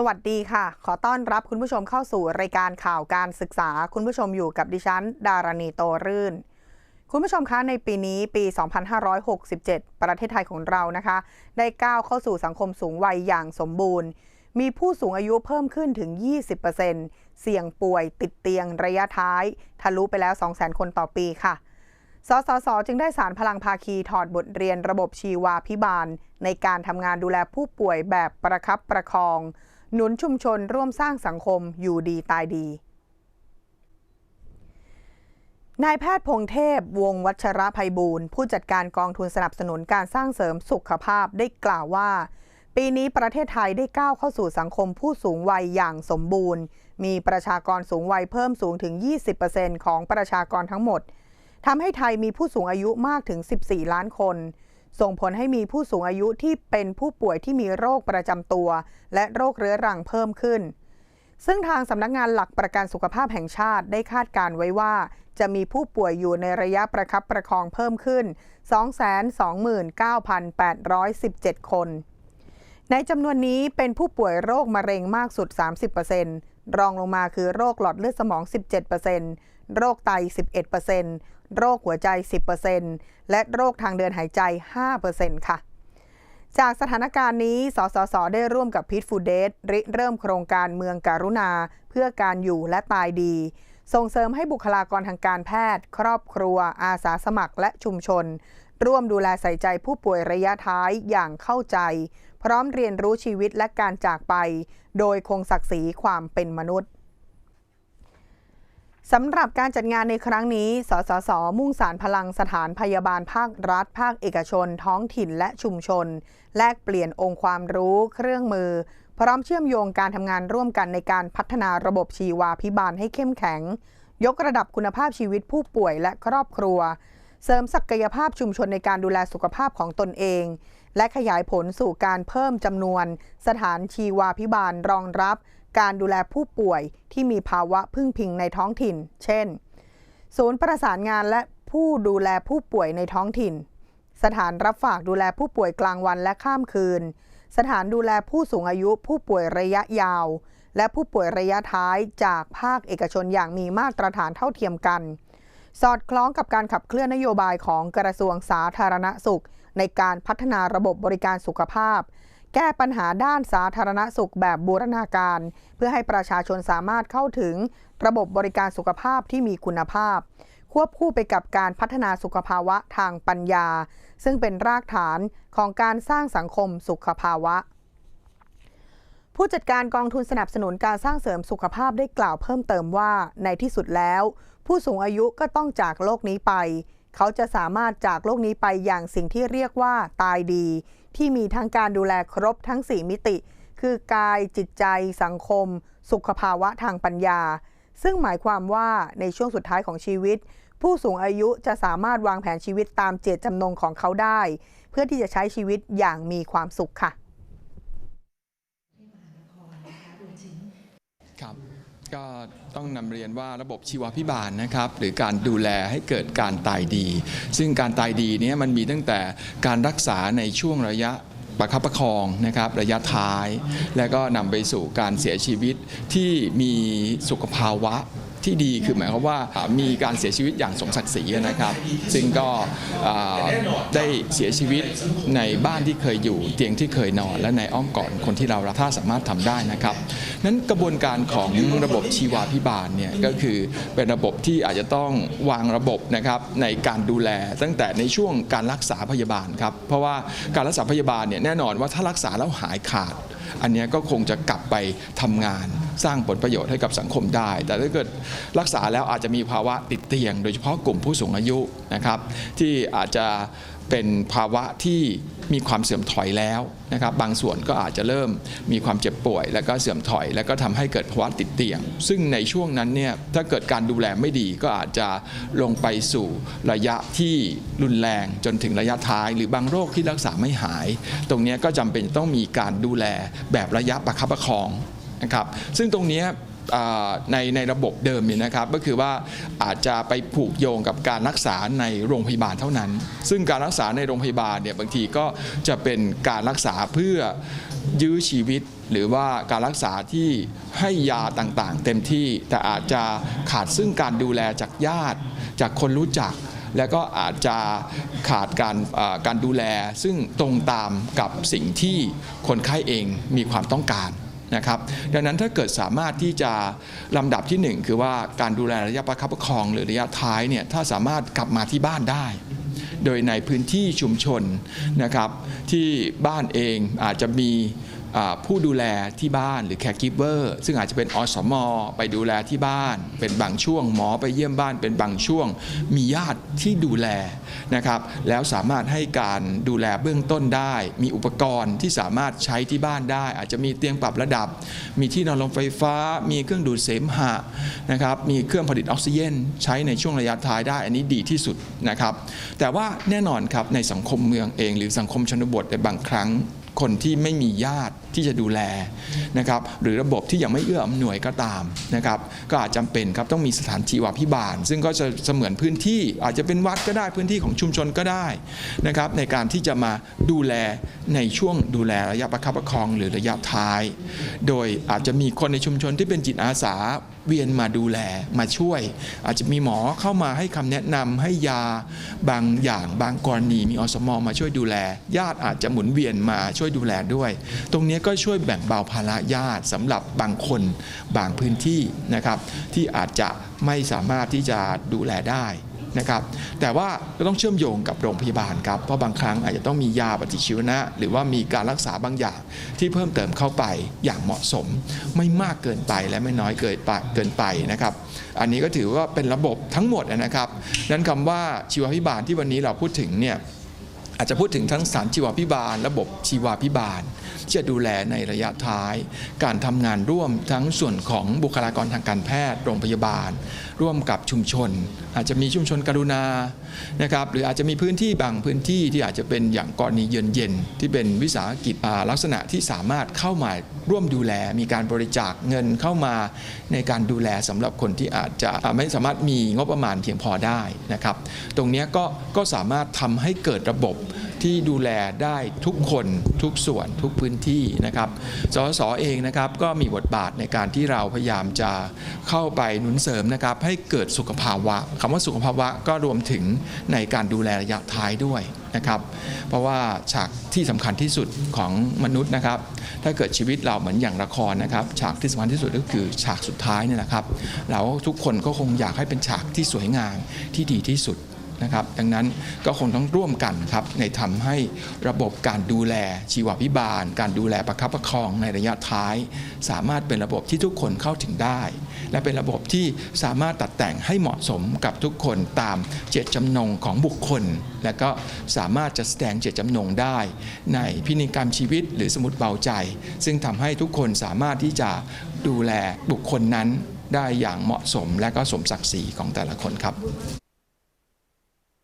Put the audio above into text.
สวัสดีค่ะ ขอต้อนรับคุณผู้ชมเข้าสู่รายการข่าวการศึกษา คุณผู้ชมอยู่กับดิฉัน ดารณีโตรื่น คุณผู้ชมคะในปีนี้ปี 2567 ประเทศไทยของเรานะคะ ได้ก้าวเข้าสู่สังคมสูงวัยอย่างสมบูรณ์ มีผู้สูงอายุเพิ่มขึ้นถึง 20%เสี่ยงป่วยติดเตียงระยะท้าย ทะลุไปแล้ว 200,000 คนต่อปีค่ะสสส จึงได้สารพลังภาคีถอดบทเรียนระบบชีวาพิบาล ในการทำงานดูแลผู้ป่วยแบบประคับประคอง หนุนชุมชนร่วมสร้างสังคมอยู่ดีตายดีนายแพทย์พงเทพ วงวัชระภัยบูรณ์ผู้จัดการกองทุนสนับสนุนการสร้างเสริมสุขภาพได้กล่าวว่า ปีนี้ประเทศไทยได้ก้าวเข้าสู่สังคมผู้สูงวัยอย่างสมบูรณ์ มีประชากรสูงวัยเพิ่มสูงถึง 20%ของประชากรทั้งหมดทำให้ไทยมีผู้สูงอายุมากถึง 14 ล้านคน ส่งผลให้มีผู้สูงอายุที่เป็นผู้ป่วยที่มีโรคประจำตัว และโรคเรื้อรังเพิ่มขึ้น ซึ่งทางสำนักงานหลักประกันสุขภาพแห่งชาติได้คาดการไว้ว่า จะมีผู้ป่วยอยู่ในระยะประคับประคองเพิ่มขึ้น 229,817 คน ในจำนวนนี้เป็นผู้ป่วยโรคมะเร็งมากสุด 30%รองลงมาคือโรคหลอดเลือดสมอง 17%โรคไต 11% โรคหัวใจ 10%และโรคทางเดินหายใจ 5%ค่ะ จากสถานการณ์นี้ สสส ได้ร่วมกับพิทฟูเดสริเริ่มโครงการเมืองการุณา เพื่อการอยู่และตายดี ส่งเสริมให้บุคลากรทางการแพทย์ ครอบครัว อาสาสมัครและชุมชน ร่วมดูแลใส่ใจผู้ป่วยระยะท้ายอย่างเข้าใจ พร้อมเรียนรู้ชีวิตและการจากไป โดยคงศักดิ์ศรีความเป็นมนุษย์ สำหรับการจัดงานในครั้งนี้ สสส มุ่งสารพลังสถานพยาบาลภาครัฐ ภาคเอกชน ท้องถิ่นและชุมชน แลกเปลี่ยนองค์ความรู้ เครื่องมือ พร้อมเชื่อมโยงการทำงานร่วมกันในการพัฒนาระบบชีวาพิบาลให้เข้มแข็ง ยกระดับคุณภาพชีวิตผู้ป่วยและครอบครัว เสริมศักยภาพชุมชนในการดูแลสุขภาพของตนเอง และขยายผลสู่การเพิ่มจำนวน สถานชีวาพิบาลรองรับ การดูแลผู้ป่วยที่มีภาวะพึ่งพิงในท้องถิ่น เช่น ศูนย์ประสานงานและผู้ดูแลผู้ป่วยในท้องถิ่น สถานรับฝากดูแลผู้ป่วยกลางวันและข้ามคืน สถานดูแลผู้สูงอายุผู้ป่วยระยะยาว และผู้ป่วยระยะท้ายจากภาคเอกชนอย่างมีมาตรฐานเท่าเทียมกัน สอดคล้องกับการขับเคลื่อนนโยบายของกระทรวงสาธารณสุข ในการพัฒนาระบบบริการสุขภาพ ก้ปัญหาด้านสาธารณสุขแบบบูรณาการ เพื่อให้ประชาชนสามารถเข้าถึงระบบบริการสุขภาพที่มีคุณภาพ ควบคู่ไปกับการพัฒนาสุขภาวะทางปัญญา ซึ่งเป็นรากฐานของการสร้างสังคมสุขภาวะ ผู้จัดการกองทุนสนับสนุนการสร้างเสริมสุขภาพได้กล่าวเพิ่มเติมว่าในที่สุดแล้ว ผู้สูงอายุก็ต้องจากโลกนี้ไปเขาจะสามารถจากโลกนี้ไปอย่างสิ่งที่เรียกว่าตายดี ที่มีทั้งการดูแลครบทั้ง 4 มิติ คือกายจิตใจ สังคม สุขภาวะทางปัญญา ซึ่งหมายความว่าในช่วงสุดท้ายของชีวิต ผู้สูงอายุจะสามารถวางแผนชีวิตตามเจตจำนงของเขาได้ เพื่อที่จะใช้ชีวิตอย่างมีความสุขค่ะ ครับ ก็ต้องนำเรียนว่าระบบชีวพิบาลนะครับหรือการดูแลให้เกิดการตายดี ซึ่งการตายดีนี้มันมีตั้งแต่การรักษาในช่วงระยะประคับประคองนะครับระยะท้าย และก็นำไปสู่การเสียชีวิตที่มีสุขภาวะ ที่ดีคือหมายความว่ามีการเสียชีวิตอย่างสมศักดิ์ศรีนะครับ ซึ่งก็ได้เสียชีวิตในบ้านที่เคยอยู่เตียงที่เคยนอน และในอ้อมกอดคนที่เรารักถ้าสามารถทำได้นะครับนั้นกระบวนการของระบบชีวาพิบาลเนี่ยก็คือเป็นระบบที่อาจจะต้องวางระบบนะครับในการดูแลตั้งแต่ในช่วงการรักษาพยาบาลครับเพราะว่าการรักษาพยาบาลเนี่ยแน่นอนว่าถ้ารักษาแล้วหายขาด อันนี้ก็คงจะกลับไปทำงานสร้างผลประโยชน์ให้กับสังคมได้ แต่ถ้าเกิดรักษาแล้วอาจจะมีภาวะติดเตียง โดยเฉพาะกลุ่มผู้สูงอายุนะครับที่อาจจะ เป็นภาวะที่มีความเสื่อมถอยแล้วนะครับ บางส่วนก็อาจจะเริ่มมีความเจ็บป่วย แล้วก็เสื่อมถอย แล้วก็ทำให้เกิดภาวะติดเตียง ซึ่งในช่วงนั้นเนี่ยถ้าเกิดการดูแลไม่ดีก็อาจจะลงไปสู่ระยะที่รุนแรงจนถึงระยะท้าย หรือบางโรคที่รักษาไม่หาย ตรงนี้ก็จำเป็นต้องมีการดูแลแบบระยะประคับประคองนะครับ ซึ่งตรงนี้ ในในระบบเดิมเนี่ยนะครับก็คือว่าอาจจะไปผูกโยงกับการรักษาในโรงพยาบาลเท่านั้น ซึ่งการรักษาในโรงพยาบาลเนี่ยบางทีก็จะเป็นการรักษาเพื่อยื้อชีวิตหรือว่าการรักษาที่ให้ยาต่างๆ เต็มที่ แต่อาจจะขาดซึ่งการดูแลจากญาติ จากคนรู้จัก แล้วก็อาจจะขาดการการดูแล ซึ่งตรงตามกับสิ่งที่คนไข้เองมีความต้องการ นะครับดังนั้นถ้าเกิดสามารถที่จะลำดับที่หนึ่งคือว่าการดูแลระยะประคับประคอง หรือระยะท้ายเนี่ยถ้าสามารถกลับมาที่บ้านได้ โดยในพื้นที่ชุมชนนะครับที่บ้านเองอาจจะมี ผู้ดูแลที่บ้านหรือ caregiver ซึ่งอาจจะเป็นอสมอไปดูแลที่บ้าน เป็นบางช่วงหมอไปเยี่ยมบ้านเป็นบางช่วง มีญาติที่ดูแลนะครับแล้วสามารถให้การดูแลเบื้องต้นได้ มีอุปกรณ์ที่สามารถใช้ที่บ้านได้ อาจจะมีเตียงปรับระดับ มีที่นอนลมไฟฟ้า มีเครื่องดูดเสมหะนะครับมีเครื่องผลิตออกซิเจนใช้ในช่วงระยะท้ายได้ อันนี้ดีที่สุดนะครับแต่ว่าแน่นอนครับในสังคมเมืองเอง หรือสังคมชนบทในบางครั้ง คนที่ไม่มีญาติที่จะดูแลนะครับหรือระบบที่ยังไม่เอื้ออำนวยก็ตามนะครับก็อาจจำเป็นครับต้องมีสถานชีวพิบาล ซึ่งก็จะเสมือนพื้นที่อาจจะเป็นวัดก็ได้พื้นที่ของชุมชนก็ได้นะครับในการที่จะมาดูแลในช่วงดูแลระยะประคับประคองหรือระยะท้าย โดยอาจจะมีคนในชุมชนที่เป็นจิตอาสาเวียนมาดูแลมาช่วย อาจจะมีหมอเข้ามาให้คำแนะนำให้ยาบางอย่างบางกรณีมีอสมมาช่วยดูแล ญาติอาจจะหมุนเวียนมาช่วยดูแลด้วย ตรงนี้ก็ช่วยแบ่งเบาภาระญาติสำหรับบางคนบางพื้นที่นะครับที่อาจจะไม่สามารถที่จะดูแลได้นะครับแต่ว่าก็ต้องเชื่อมโยงกับโรงพยาบาลครับ เพราะบางครั้งอาจจะต้องมียาปฏิชีวนะ หรือว่ามีการรักษาบางอย่างที่เพิ่มเติมเข้าไปอย่างเหมาะสม ไม่มากเกินไปและไม่น้อยเกินไปเกินไปนะครับ อันนี้ก็ถือว่าเป็นระบบทั้งหมดนะครับนั้นคำว่าชีวพิบาลที่วันนี้เราพูดถึงเนี่ย อาจจะพูดถึงทั้งสารชีวพิบาล ระบบชีวพิบาล จะดูแลในระยะท้าย การทำงานร่วมทั้งส่วนของบุคลากรทางการแพทย์โรงพยาบาล ร่วมกับชุมชน อาจจะมีชุมชนกรุณานะครับหรืออาจจะมีพื้นที่บางพื้นที่ที่อาจจะเป็นอย่างกรณีเยือนเย็น ที่เป็นวิสาหกิจลักษณะที่สามารถเข้ามาร่วมดูแลมีการบริจาคเงินเข้ามาในการดูแลสำหรับคนที่อาจจะไม่สามารถมีงบประมาณเพียงพอได้นะครับ ตรงนี้ก็ก็สามารถทำให้เกิดระบบ ที่ดูแลได้ทุกคนทุกส่วนทุกพื้นที่นะครับสสเองนะครับก็มีบทบาทในการที่เราพยายามจะเข้าไปหนุนเสริมนะครับให้เกิดสุขภาวะคำว่าสุขภาวะก็รวมถึงในการดูแลระยะท้ายด้วยนะครับเพราะว่าฉากที่สำคัญที่สุดของมนุษย์นะครับ ถ้าเกิดชีวิตเราเหมือนอย่างละครนะครับ ฉากที่สำคัญที่สุดก็คือฉากสุดท้ายเนี่ยนะครับแล้วทุกคนก็คงอยากให้เป็นฉากที่สวยงามที่ดีที่สุด นะครับ ดังนั้นก็คงต้องร่วมกันครับในทำให้ระบบการดูแลชีวพิบาล การดูแลประคับประคองในระยะท้าย สามารถเป็นระบบที่ทุกคนเข้าถึงได้ และเป็นระบบที่สามารถตัดแต่งให้เหมาะสมกับทุกคนตามเจตจำนงของบุคคล และก็สามารถจะแสดงเจตจำนงได้ ในพินัยกรรมชีวิตหรือสมุดเบาใจ ซึ่งทำให้ทุกคนสามารถที่จะดูแลบุคคลนั้นได้อย่างเหมาะสมและก็สมศักดิ์ศรีของแต่ละคนครับ